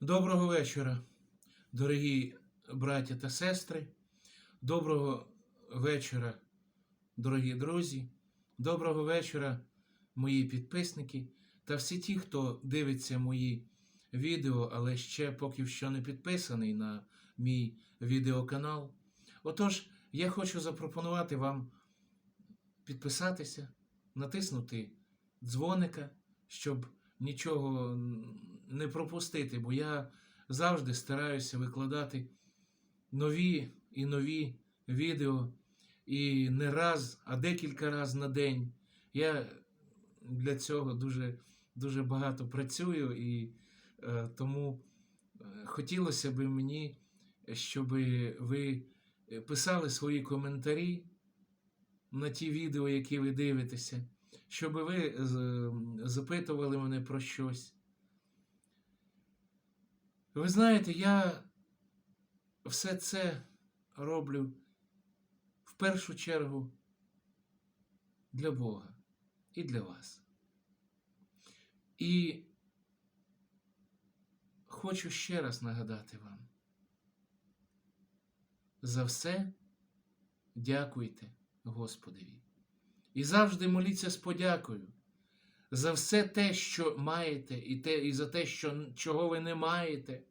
Доброго вечора, дорогі браття та сестри. Доброго вечора, дорогі друзі. Доброго вечора, мої підписники та всі ті, хто дивиться мої відео, але ще поки що не підписаний на мій відеоканал. Отож, я хочу запропонувати вам підписатися, натиснути дзвоника, щоб нічого не пропустити, бо я завжди стараюся викладати нові і нові відео. І не раз, а декілька разів на день. Я для цього дуже, дуже багато працюю, і е, тому е, хотілося б мені, щоб ви писали свої коментарі на ті відео, які ви дивитеся, щоб ви запитували мене про щось. Ви знаєте, я все це роблю в першу чергу для Бога і для вас. І хочу ще раз нагадати вам. За все дякуйте Господеві. І завжди моліться з подякою за все те, що маєте, і, те, і за те, що, чого ви не маєте,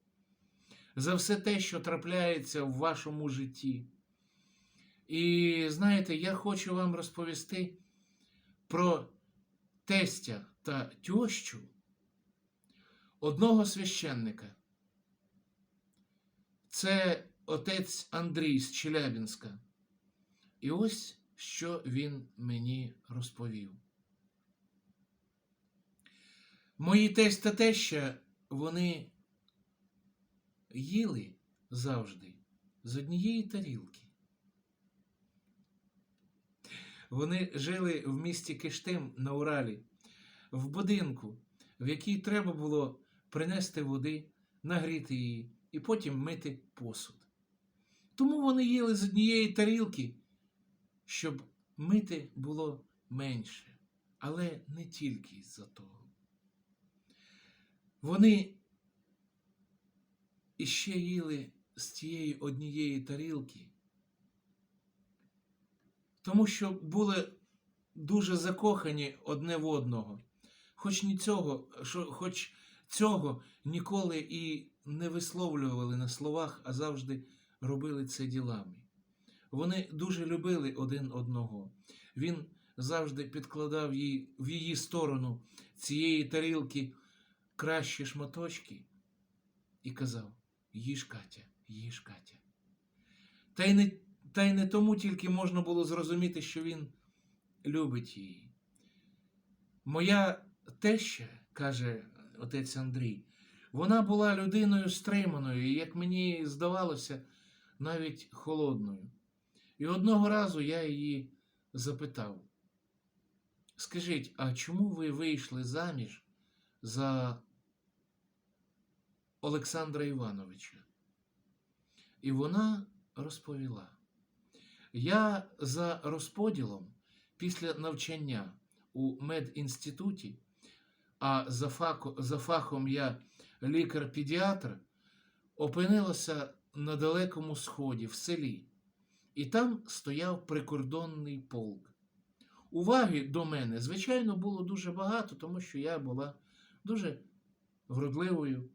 за все те, що трапляється в вашому житті. І знаєте, я хочу вам розповісти про тестя та тьощу одного священника. Це отець Андрій з Челябінська. І ось що він мені розповів. Мої тесть та теща, вони їли завжди з однієї тарілки. Вони жили в місті Киштим на Уралі, в будинку, в який треба було принести води, нагріти її і потім мити посуд. Тому вони їли з однієї тарілки, щоб мити було менше, але не тільки з-за того. Вони іще їли з тієї однієї тарілки, тому що були дуже закохані одне в одного, хоч ні цього, що, хоч цього ніколи і не висловлювали на словах, а завжди робили це ділами. Вони дуже любили один одного. Він завжди підкладав їй в її сторону цієї тарілки кращі шматочки і казав: їж Катя, їж Катя. Та й не, та й не тому тільки можна було зрозуміти, що він любить її. Моя теща, каже отець Андрій, вона була людиною стриманою, як мені здавалося, навіть холодною. І одного разу я її запитав: Скажіть, а чому ви вийшли заміж за Олександра Івановича? І вона розповіла: Я за розподілом після навчання у медінституті, а за, фако, за фахом я лікар-педіатр, опинилася на далекому сході в селі, і там стояв прикордонний полк. Уваги до мене, звичайно, було дуже багато, тому що я була дуже вродливою,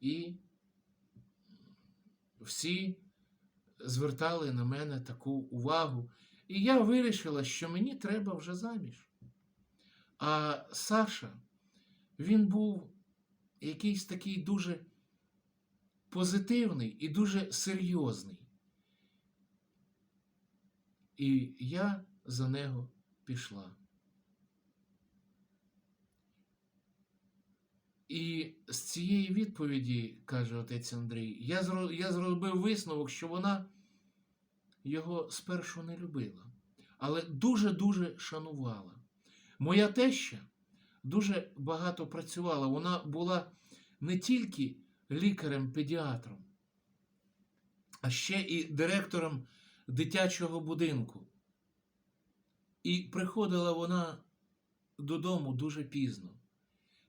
і всі звертали на мене таку увагу. І я вирішила, що мені треба вже заміж. А Саша, він був якийсь такий дуже позитивний і дуже серйозний. І я за нього пішла. І з цієї відповіді, каже отець Андрій, я, я зробив висновок, що вона його спершу не любила, але дуже-дуже шанувала. Моя теща дуже багато працювала. Вона була не тільки лікарем-педіатром, а ще і директором дитячого будинку. І приходила вона додому дуже пізно.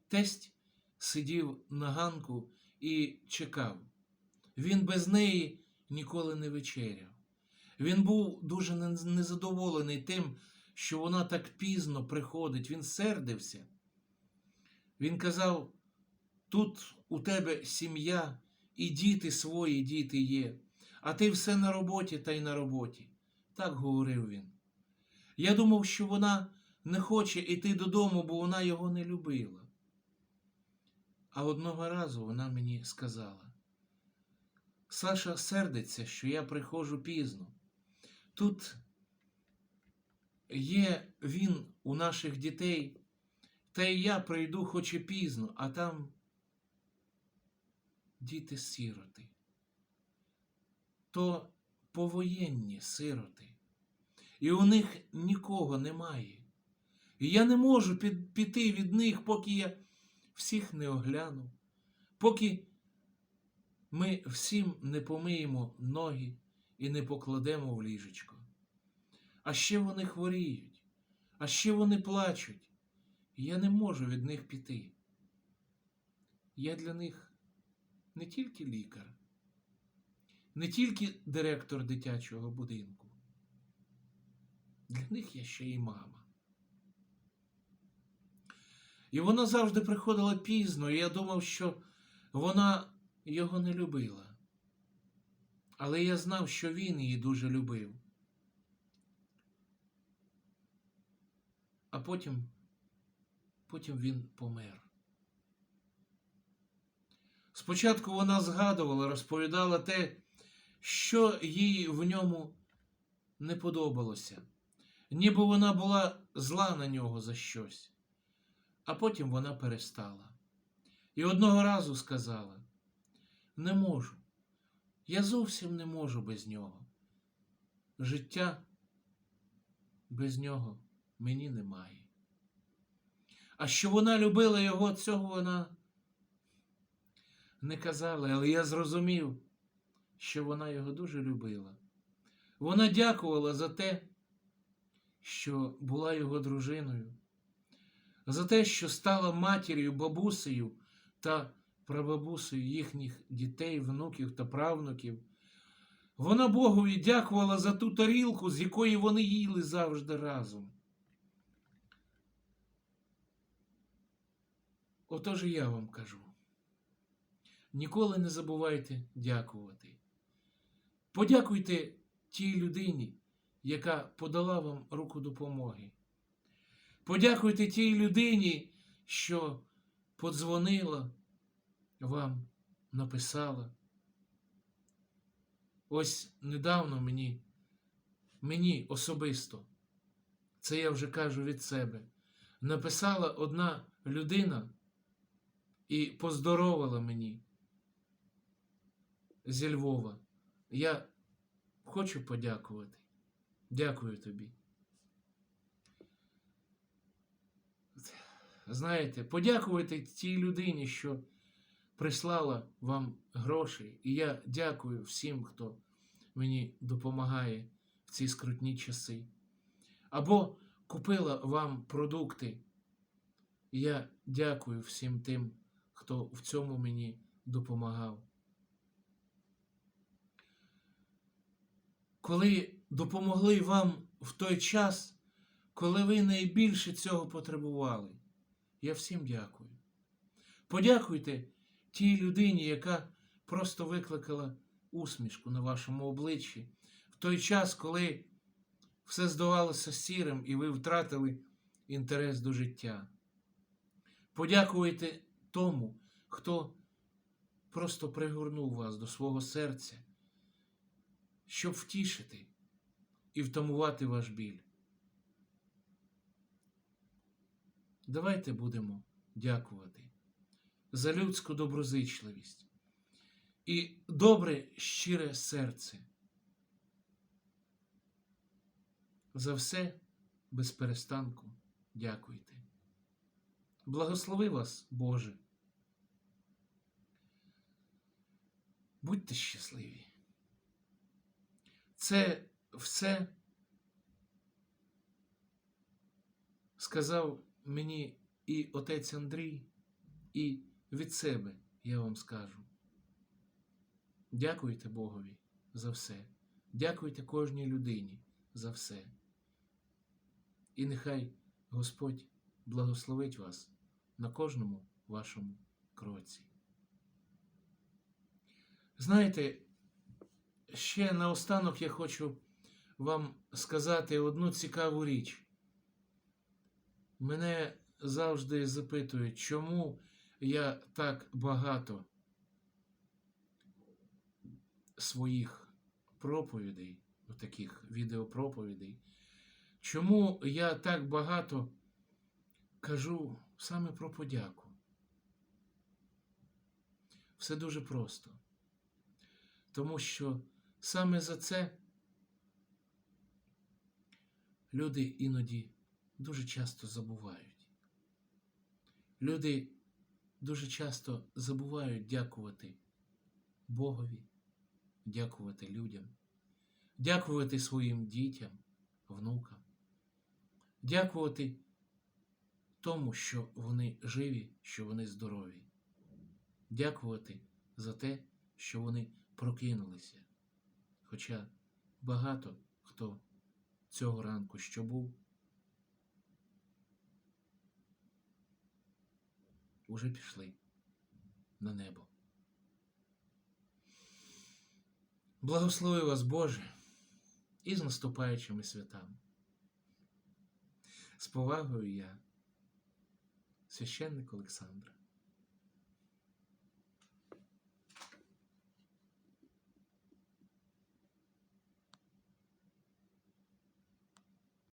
Тесть сидів на ганку і чекав. Він без неї ніколи не вечеряв. Він був дуже незадоволений тим, що вона так пізно приходить. Він сердився. Він казав: тут у тебе сім'я, і діти свої діти є, а ти все на роботі та й на роботі. Так говорив він. Я думав, що вона не хоче йти додому, бо вона його не любила. А одного разу вона мені сказала: Саша сердиться, що я приходжу пізно. Тут є він у наших дітей, та й я прийду хоч і пізно, а там діти сироти. То повоєнні сироти. І у них нікого немає. І я не можу піти від них, поки я всіх не огляну, поки ми всім не помиємо ноги і не покладемо в ліжечко. А ще вони хворіють, а ще вони плачуть. І я не можу від них піти. Я для них не тільки лікар, не тільки директор дитячого будинку. Для них я ще й мама. І вона завжди приходила пізно, і я думав, що вона його не любила. Але я знав, що він її дуже любив. А потім, потім він помер. Спочатку вона згадувала, розповідала те, що їй в ньому не подобалося, ніби вона була зла на нього за щось. А потім вона перестала. І одного разу сказала: не можу, я зовсім не можу без нього. Життя без нього мені немає. А що вона любила його, цього вона не казала, але я зрозумів, що вона його дуже любила. Вона дякувала за те, що була його дружиною, за те, що стала матір'ю, бабусею та прабабусею їхніх дітей, внуків та правнуків. Вона Богові дякувала за ту тарілку, з якої вони їли завжди разом. Отож і я вам кажу: ніколи не забувайте дякувати. Подякуйте тій людині, яка подала вам руку допомоги. Подякуйте тій людині, що подзвонила вам, написала. Ось недавно мені, мені особисто, це я вже кажу від себе, написала одна людина і поздоровила мені зі Львова. Я хочу подякувати. Дякую тобі. Знаєте, подякувати тій людині, що прислала вам гроші. І я дякую всім, хто мені допомагає в ці скрутні часи. Або купила вам продукти. І я дякую всім тим, хто в цьому мені допомагав. Коли допомогли вам в той час, коли ви найбільше цього потребували, я всім дякую. Подякуйте тій людині, яка просто викликала усмішку на вашому обличчі в той час, коли все здавалося сірим і ви втратили інтерес до життя. Подякуйте тому, хто просто пригорнув вас до свого серця, щоб втішити і втамувати ваш біль. Давайте будемо дякувати за людську доброзичливість і добре щире серце. За все без перестанку дякуйте. Благослови вас, Боже. Будьте щасливі. Це все сказав мені і отець Андрій, і від себе я вам скажу. Дякуйте Богові за все. Дякуйте кожній людині за все. І нехай Господь благословить вас на кожному вашому кроці. Знаєте, ще наостанок я хочу вам сказати одну цікаву річ. Мене завжди запитують, чому я так багато своїх проповідей, таких відеопроповідей, чому я так багато кажу саме про подяку. Все дуже просто. Тому що саме за це люди іноді дуже часто забувають. Люди дуже часто забувають дякувати Богові, дякувати людям, дякувати своїм дітям, внукам, дякувати тому, що вони живі, що вони здорові, дякувати за те, що вони прокинулися. Хоча багато хто цього ранку що був, уже пішли на небо. Благослови вас, Боже, і з наступаючими святами. З повагою я, священник Олександр.